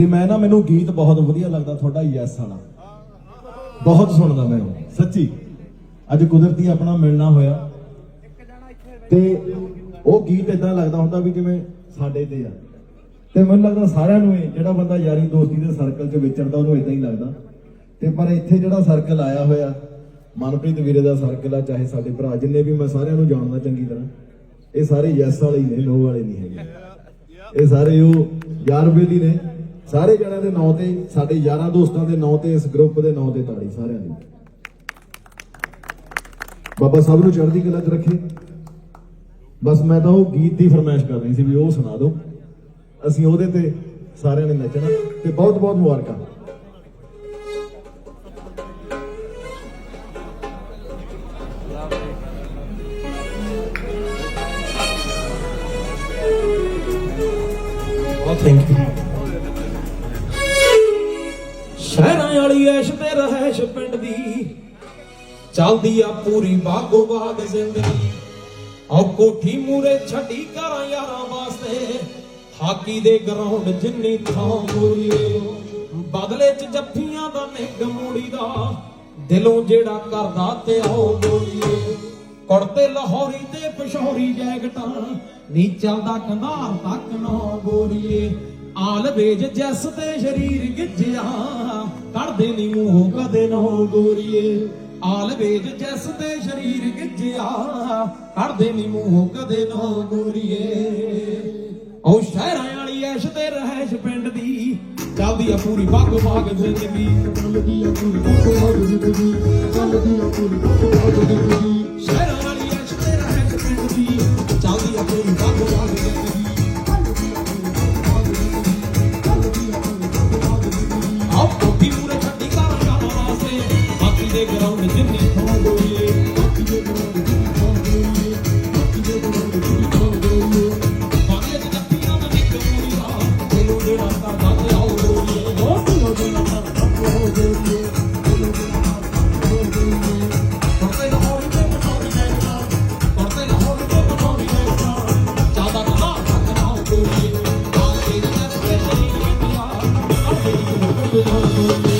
ਤੇ ਮੈਂ ਨਾ, ਮੈਨੂੰ ਗੀਤ ਬਹੁਤ ਵਧੀਆ ਲੱਗਦਾ ਤੁਹਾਡਾ ਯੈਸ ਵਾਲਾ। ਬਹੁਤ ਸੁਣਦਾ ਮੈਂ ਸੱਚੀ। ਅੱਜ ਕੁਦਰਤੀ ਆਪਣਾ ਮਿਲਣਾ ਹੋਇਆ। ਤੇ ਉਹ ਗੀਤ ਇਦਾਂ ਲੱਗਦਾ ਹੁੰਦਾ ਵੀ ਜਿਵੇਂ ਸਾਡੇ ਤੇ ਆ। ਤੇ ਮੈਨੂੰ ਲੱਗਦਾ ਸਾਰਿਆਂ ਨੂੰ ਇਹ, ਜਿਹੜਾ ਬੰਦਾ ਯਾਰੀ ਦੋਸਤੀ ਦੇ ਸਰਕਲ 'ਚ ਵਿਚਰਦਾ, ਉਹਨੂੰ ਇਦਾਂ ਹੀ ਲੱਗਦਾ। ਤੇ ਪਰ ਇੱਥੇ ਜਿਹੜਾ ਸਰਕਲ ਆਇਆ ਹੋਇਆ, ਮਨਪ੍ਰੀਤ ਵੀਰੇ ਦਾ ਸਰਕਲ ਆ, ਚਾਹੇ ਸਾਡੇ ਭਰਾ ਜਿੰਨੇ ਵੀ, ਮੈਂ ਸਾਰਿਆਂ ਨੂੰ ਜਾਣਦਾ ਚੰਗੀ ਤਰ੍ਹਾਂ। ਇਹ ਸਾਰੇ ਯੈਸ ਵਾਲੇ ਹੀ ਨੇ, ਨੋ ਵਾਲੇ ਨਹੀਂ ਹੈਗੇ। ਇਹ ਸਾਰੇ ਉਹ ਯਾਰ ਬੇਲੀ ਨੇ। ਸਾਰੇ ਜਣਿਆਂ ਦੇ ਨਾਂ ਤੇ, ਸਾਡੇ ਯਾਰਾਂ ਦੋਸਤਾਂ ਦੇ ਨਾਂ ਤੇ, ਇਸ ਗਰੁੱਪ ਦੇ ਨਾਂ ਤੇ ਤਾੜੀ ਸਾਰਿਆਂ ਦੀ। ਬਾਬਾ ਸਾਹਿਬ ਨੂੰ ਚੜ੍ਹਦੀ ਕਲਾ 'ਚ ਰੱਖੇ। ਬਸ ਮੈਂ ਤਾਂ ਉਹ ਗੀਤ ਦੀ ਫਰਮਾਇਸ਼ ਕਰ ਰਹੀ ਸੀ ਵੀ ਉਹ ਸੁਣਾ ਦਿਓ। ਅਸੀਂ ਉਹਦੇ ਤੇ ਸਾਰਿਆਂ ਨੇ ਨੱਚਣਾ ਤੇ ਬਹੁਤ ਬਹੁਤ ਮੁਬਾਰਕਾਂ। ਥੈਂਕ ਯੂ ਵਾਲੀ ਐਸ਼ ਤੇ ਰਹਿਸ਼ ਪਿੰਡ ਦੀ। ਚੱਲਦੀ ਆ ਪੂਰੀ ਬਾਗੋ ਬਾਗ ਜ਼ਿੰਦਗੀ। ਔ ਕੋਠੀ ਮੂਰੇ ਛੱਡੀ ਕਰਾਂ ਯਾਰਾਂ ਵਾਸਤੇ। ਹਾਕੀ ਦੇ ਗਰਾਊਂਡ ਜਿੰਨੀ ਥਾਂ ਮੂਰੀਏ ਬਦਲੇ ਚ ਜੱਫੀਆਂ ਦਾ ਨਿੱਘ ਮੂੜੀ ਦਾ। ਦਿਲੋਂ ਜਿਹੜਾ ਕਰਦਾ ਤੇ ਆਓ ਬੋਲੀਏ ਕੁੜਤੇ ਲਾਹੌਰੀ ਤੇ ਪਸ਼ੌਰੀ ਜੈਕਟਾਂ। ਨੀ ਚੱਲਦਾ ਕੰਧਾਰ ਤੱਕ ਨਾ ਗੋਰੀਏ ਆਲ ਵੇਜ ਜੈਸ ਤੇ ਸ਼ਰੀਰ ਗਿੱਜਿਆ ਕੱਢਦੇ ਨੀ ਮੂੰਹ ਕਦੇ ਨਾ ਗੋਰੀਏ ਆਲ ਵੇਜ ਜੈਸ ਤੇ ਸ਼ਰੀਰ ਗਿੱਜਿਆ ਕੱਢਦੇ ਨੀ ਮੂੰਹ ਕਦੇ ਨਾ ਗੋਰੀਏ ਉਹ ਸ਼ਹਿਰਾਂ ਵਾਲੀ ਐਸ਼ ਤੇ ਰਹਿਸ਼ ਪਿੰਡ ਦੀ ਚੱਲਦੀ ਆ ਪੂਰੀ ਬਾਗ ਬਾਗ ਜ਼ਿੰਦਗੀ। ਚੱਲਦੀ ਆ ਪੂਰੀ ਬਾਗ ਬਾਗ ਜ਼ਿੰਦਗੀ ਚੱਲਦੀ ਆ ਪੂਰੀ ਬਾਗ ਬਾਗ ਜ਼ਿੰਦਗੀ। ਜਿੰਨੀ